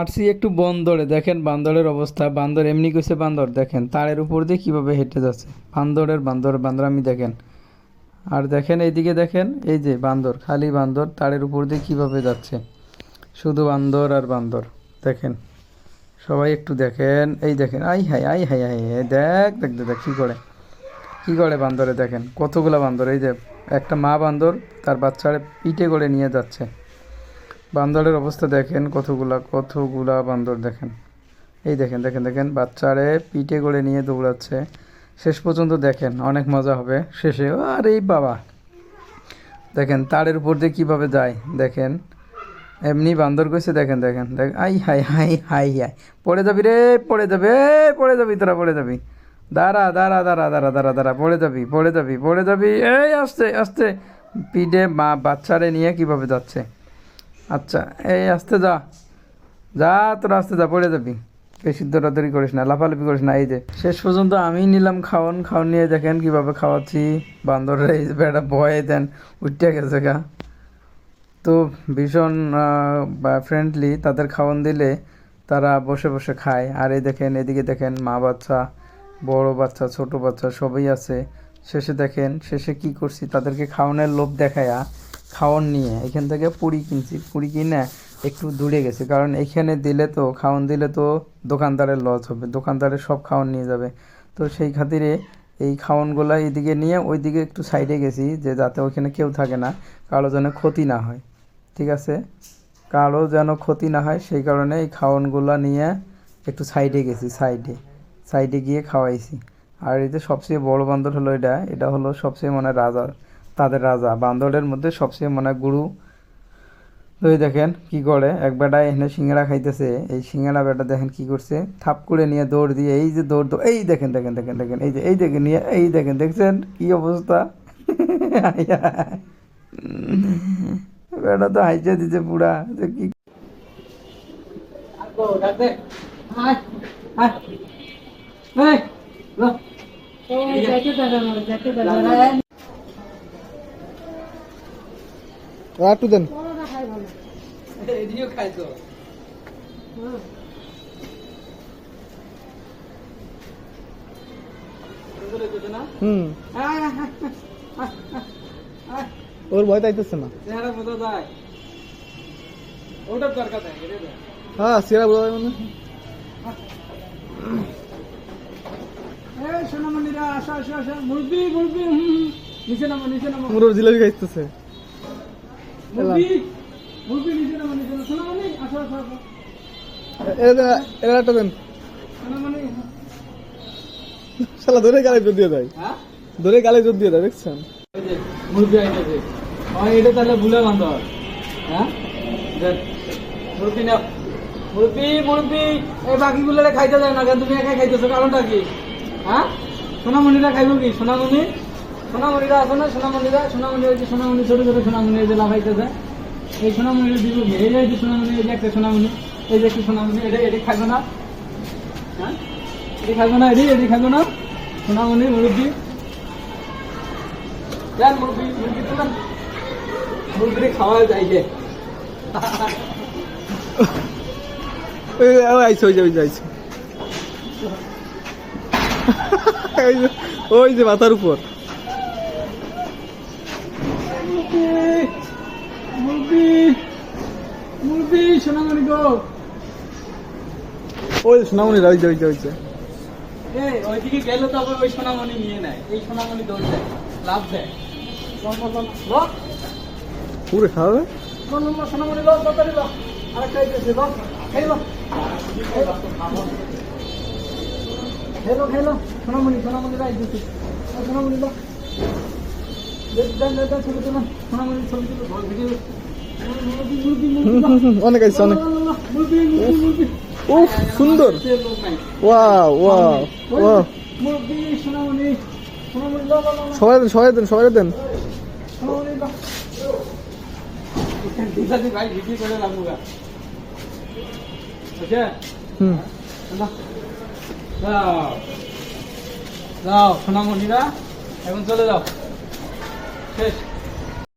আসছি একটু বন্দরে, দেখেন বান্দরের অবস্থা। বান্দর এমনি কইছে, বান্দর, দেখেন, তারের উপর দিয়ে কীভাবে হেঁটে যাচ্ছে? বান্দরের, বান্দর বান্দর, আমি দেখেন। আর দেখেন, এইদিকে দেখেন, এই যে বান্দর, খালি বান্দর, তারের উপর দিয়ে কীভাবে যাচ্ছে? শুধু বান্দর আর বান্দর, দেখেন। সবাই একটু দেখেন, এই দেখেন, আই হাই আই হাই আই হাই দেখ দেখ দেখ, কী করে? কী করে বান্দরে, দেখেন, কতগুলা বান্দর, এই যে একটা মা বান্দর তার বাচ্চারে পিঠে করে নিয়ে যাচ্ছে। বান্দরের অবস্থা দেখেন, কতগুলা কতগুলা বান্দর দেখেন। এই দেখেন দেখেন দেখেন, বাচ্চারে পিঠে করে নিয়ে দৌড়াচ্ছে। শেষ পর্যন্ত দেখেন, অনেক মজা হবে। শেষে, আর এই বাবা! দেখেন, তারের উপর দিয়ে কীভাবে যায়, দেখেন। এমনি বান্দর কইছে, দেখেন দেখেন, দেখ, আই, হাই হাই হাই হাই। পড়ে যাবি রে, পড়ে যাবে পড়ে যাবি তোরা, পড়ে যাবি। দাঁড়া দাঁড়া দাঁড়া দাঁড়া দাঁড়া দাঁড়া, পড়ে যাবি পড়ে যাবি পড়ে যাবি। এই আস্তে আস্তে পিঠে মা, বাচ্চারে নিয়ে কীভাবে যাচ্ছে? আচ্ছা এই আস্তে যা। যা, তোরা আস্তে যা, পড়ে যাবি। বেশি দৌড়াদৌড়ি করিস না, লাফালাফি করিস না, এই যে। শেষ পর্যন্ত আমি নিলাম খাওয়ান খাওয়ান নিয়ে দেখেন কীভাবে খাওয়াচ্ছি। বান্দররা এই বেটা ভয়ে দেন উঠতে গেছে গা। তো ভীষণ ফ্রেন্ডলি তাদের খাওয়ান দিলে তারা বসে বসে খায়। আর এই দেখেন, এদিকে দেখেন মা বাচ্চা, বড় বাচ্চা, ছোট বাচ্চা সবই আছে। শেষে দেখেন, শেষে কি করছি? তাদেরকে খাওয়ানোর লোভ দেখায়া খাওয়ান নিয়ে, এখান থেকে পুরি কিনছি। পুরি কিনে একটু দূরে গেছে, কারণ এখানে দিলে তো, খাওয়ান দিলে তো দোকানদারের লস হবে, দোকানদারের সব খাওয়ান নিয়ে যাবে। তো সেই খাতিরে এই খাওয়ানগুলো এইদিকে নিয়ে, ওইদিকে একটু সাইডে গেছি, যে যাতে ওইখানে কেউ থাকে না, কারও যেন ক্ষতি না হয়, ঠিক আছে? কারও যেন ক্ষতি না হয়, সেই কারণে এই খাওয়ানগুলো নিয়ে একটু সাইডে গেছি সাইডে সাইডে গিয়ে খাওয়াইছি। আর এতে সবচেয়ে বড় বান্দর হলো এটা এটা হলো সবচেয়ে মানে রাজা তাদের রাজা। বান্দরের মধ্যে সবচেয়ে মানে গুরু। এই দেখেন কি করে? এক বেটা এখানে সিঙ্গারা খাইতেছে। এই সিঙ্গারা বেটা দেখেন কি করছে? থাপ করে নিয়ে দৌড় দিয়ে এই যে দৌড় এই দেখেন দেখেন দেখেন দেখেন এই যে এই দেখেন নিয়ে এই দেখেন দেখছেন? কি অবস্থা? বেটা তো হাইচে দিছে পুরা। যে কি একটু দেন। হুম। ওর ভয় তাইতেছে না। হ্যাঁ সিরা বোঝা যায় মানে। সোনামণিরা আসো আসো আসো। মুরগি মুরগি। নিচে নামো নিচে নামো। মোর ওর জিলাপি খাইতেছে। এরা একটা দেন। শালা ধরে গালে জোর দিয়ে দেয়। ধরে গালে জোর দিয়ে দেয় দেখছেন? মুরগি আইতেছে এটা তাহলে ভুলে বান্ধব। হ্যাঁ? দেখ, মুরগি নাও। মুরগি মুরগি। এই বাকিগুলো খাইতে যায় না কেন? তুমি একাই খাইতেছো কারণটা কি? হ্যাঁ? সোনামণিরা খাইব কি? সোনামণি? সোনামণিরা আছে না? সোনামণিরা সোনামণি ওই সোনামণি, ছোট ছোট সোনামণি যে এই এই যে সোনামণি, এই যে একটা সোনামণি, এই যে একটা সোনামণি, এটা এটা খাইবো না। হ্যাঁ? না না। যে ওই যে, ওই ওই যে মাথার উপর। মুরগি সোনামণি গো ওই সোনামণিরা ওই যে ওই যে এই ওইদিকে গেলে তো আবার ওই সোনামণি নিয়ে নেয় এই সোনামণি দৌড় দেয় লাভ দেয় পুরো লন, সোনামণি লন, তাড়াতাড়ি লন। আরেকটা খেয়ে লন। খেয়ে লন, খেয়ে লন। সোনামণি সোনামণিরা সোনামণি লন। দেন, দেন, দেন, দেন, ছবি। সোনামণি তুলুন, ভিডিও। অনেক আইছে অনেক। উফ সুন্দর। Wow wow wow. সবাই দেন সবাই দেন সবাই দেন যাও, সোনামণিরা, এখন চলে যাও শেষ